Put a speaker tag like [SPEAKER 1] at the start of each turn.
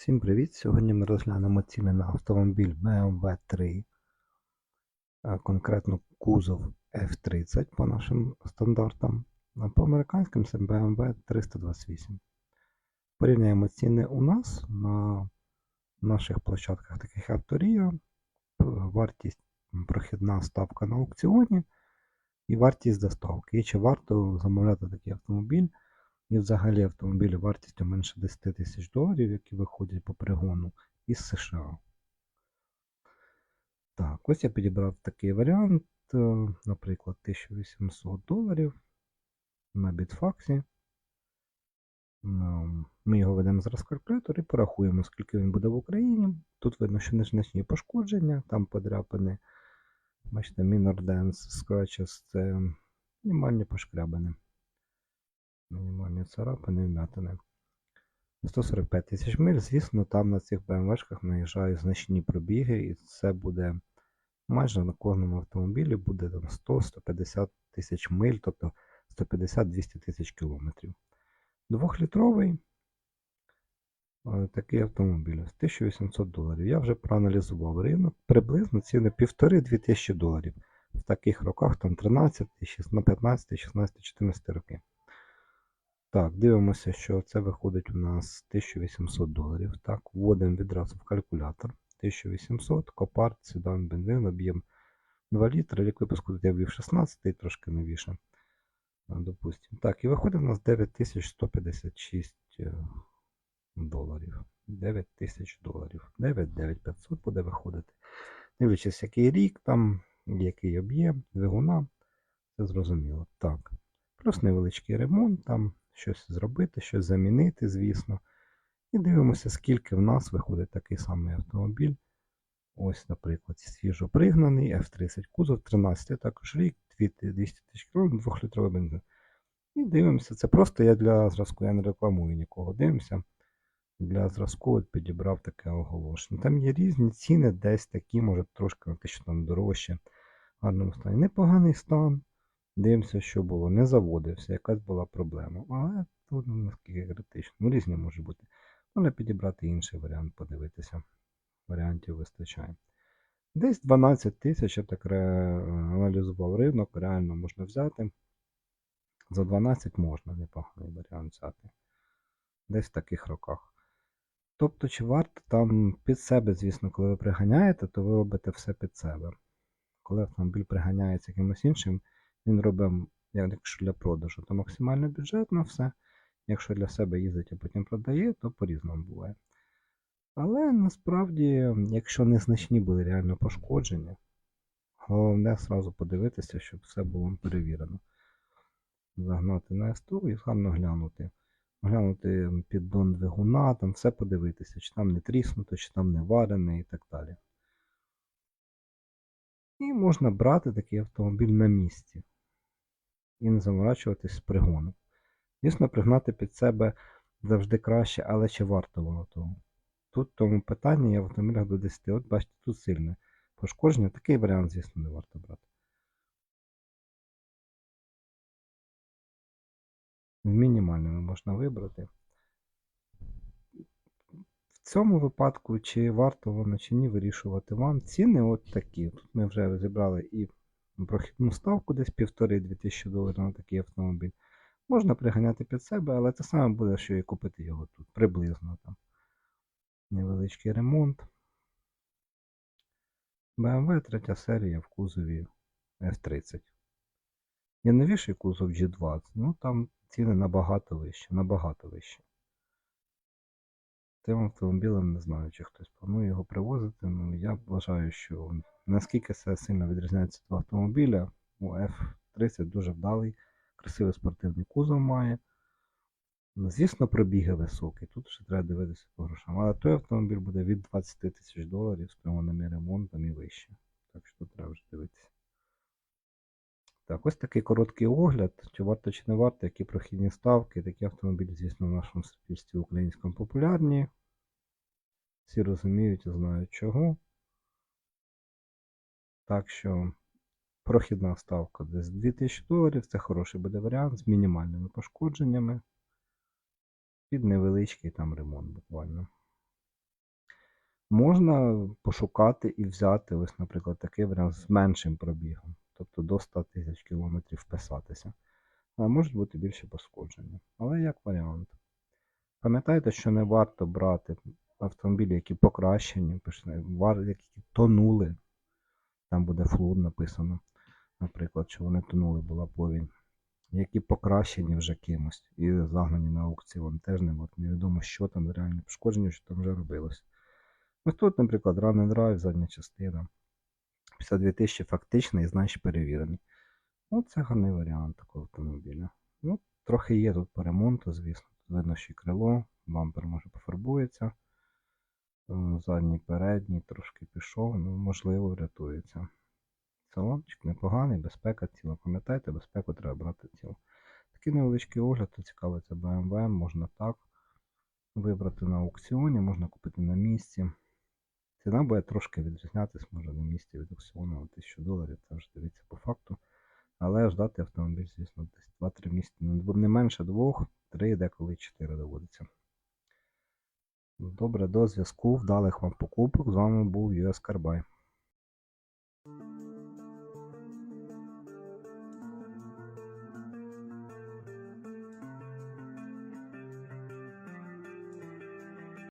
[SPEAKER 1] Всім привіт! Сьогодні ми розглянемо ціни на автомобіль BMW 3, а конкретно кузов F30 по нашим стандартам, а по американським це BMW 328. Порівняємо ціни у нас на наших площадках, таких Авторія, вартість прохідна ставка на аукціоні і вартість доставки. І чи варто замовляти такий автомобіль. І взагалі автомобілі вартістю менше 10 тисяч доларів, які виходять по пригону із США. Так, ось я підібрав такий варіант, е, наприклад, 1800 доларів на бітфаксі. Ем, Ми його ведемо зараз в калькулятор і порахуємо, скільки він буде в Україні. Тут видно, що незначні пошкодження, там подряпини. Бачите, Minor Dance Scratches це мінімальні пошкрябини. Мінімальні царапини, вмятини. 145 тисяч миль, звісно, там на цих БМВшках наїжджають значні пробіги, і це буде майже на кожному автомобілі буде 100-150 тисяч миль, тобто 150-200 тисяч кілометрів. Двохлітровий е, такий автомобіль 1800 доларів. Я вже проаналізував ринок, приблизно ціни 1,5-2 тисячі доларів. В таких роках там 13, 15, 16, 14 роки. Так, дивимося, що це виходить у нас 1800 доларів. Так, вводимо відразу в калькулятор. 1800, копарт, седан, бензин, об'єм 2 літри, рік випуску тут я ввів 16 і трошки новіше. Допустимо. Так, і виходить у нас 9156 е, доларів. 9000 доларів. 99500 буде виходити. Дивлячись, який рік, там, який об'єм, двигуна. Це зрозуміло. Так. Плюс невеличкий ремонт, там щось зробити, щось замінити, звісно. І дивимося, скільки в нас виходить такий самий автомобіль. Ось, наприклад, свіжо пригнаний F30 кузов 13 також рік, 200 тисяч км, 2-літровий бензин. І дивимося, це просто я для зразку, я не рекламую нікого. Дивимося. Для зразку підібрав таке оголошення. Там є різні ціни, десь такі, може трошки на тисячу там дорожче. В гарному стані. Непоганий стан. Дивимося, що було. Не заводився, якась була проблема. Але тут наскільки критично. Ну, різні може бути. Можна підібрати інший варіант, подивитися. Варіантів вистачає. Десь 12 тисяч, я так аналізував ринок, реально можна взяти. За 12 можна непоганий варіант взяти. Десь в таких роках. Тобто, чи варто там під себе, звісно, коли ви приганяєте, то ви робите все під себе. Коли автомобіль приганяється якимось іншим, він робить, якщо для продажу, то максимально бюджетно все. Якщо для себе їздить, а потім продає, то по-різному буває. Але насправді, якщо незначні були реально пошкодження, головне зразу подивитися, щоб все було перевірено. Загнати на СТО і гарно глянути. Глянути піддон двигуна, там все подивитися, чи там не тріснуто, чи там не варене і так далі. І можна брати такий автомобіль на місці і не заморачуватись з пригоном. Звісно, пригнати під себе завжди краще, але чи варто воно того? Тут тому питання є в автомобілях до 10. От бачите, тут сильне пошкодження. Такий варіант, звісно, не варто брати. В мінімальному можна вибрати. Цьому випадку, чи варто воно, чи ні, вирішувати вам. Ціни от такі. Тут ми вже розібрали і прохідну ставку десь 1,5-2 тисячі доларів на такий автомобіль. Можна приганяти під себе, але це саме буде, що і купити його тут. Приблизно там. Невеличкий ремонт. BMW 3 серія в кузові F30. Є новіший кузов G20, ну там ціни набагато вищі, набагато вищі. Тим автомобілем не знаю, чи хтось планує його привозити. Ну, я вважаю, що наскільки це сильно відрізняється від автомобіля, у F30 дуже вдалий, красивий спортивний кузов має. Ну, Звісно, пробіги високі, тут ще треба дивитися по грошам. Але той автомобіль буде від 20 тисяч доларів з прямоними ремонтом і вище. Так що тут треба вже дивитися. Так, ось такий короткий огляд, чи варто чи не варто, які прохідні ставки. Такі автомобілі, звісно, в нашому суспільстві українському популярні. Всі розуміють і знають чого. Так що прохідна ставка десь 2000 доларів. Це хороший буде варіант з мінімальними пошкодженнями. Під невеличкий там ремонт буквально. Можна пошукати і взяти, ось, наприклад, такий варіант з меншим пробігом, тобто до 100 тисяч кілометрів вписатися. А можуть бути більші пошкодження. Але як варіант. Пам'ятайте, що не варто брати автомобілі, які покращені, які тонули. Там буде флур написано, наприклад, що вони тонули, була повінь. Які покращені вже кимось і загнані на аукціон. Теж не варто. Невідомо, що там реальне пошкодження, що там вже робилось. Ось тут, наприклад, and Drive, задня частина. 52 тисячі фактичний, значить перевірений. Ну, це гарний варіант такого автомобіля. Ну, трохи є тут по ремонту, звісно. Тут видно, що і крило, бампер може пофарбується. Е, Задній, передній трошки пішов, ну, можливо, врятується. Салончик непоганий, безпека ціла. Пам'ятайте, безпеку треба брати цілу. Такий невеличкий огляд, хто цікавиться BMW, можна так вибрати на аукціоні, можна купити на місці. Ціна буде трошки відрізнятися, може на місці від аукціону на 1000 доларів, це вже дивіться по факту. Але ждати автомобіль, звісно, десь 2-3 місяці, ну, не менше 2, 3, деколи 4 доводиться. Добре, до зв'язку, вдалих вам покупок. З вами був US Carbide.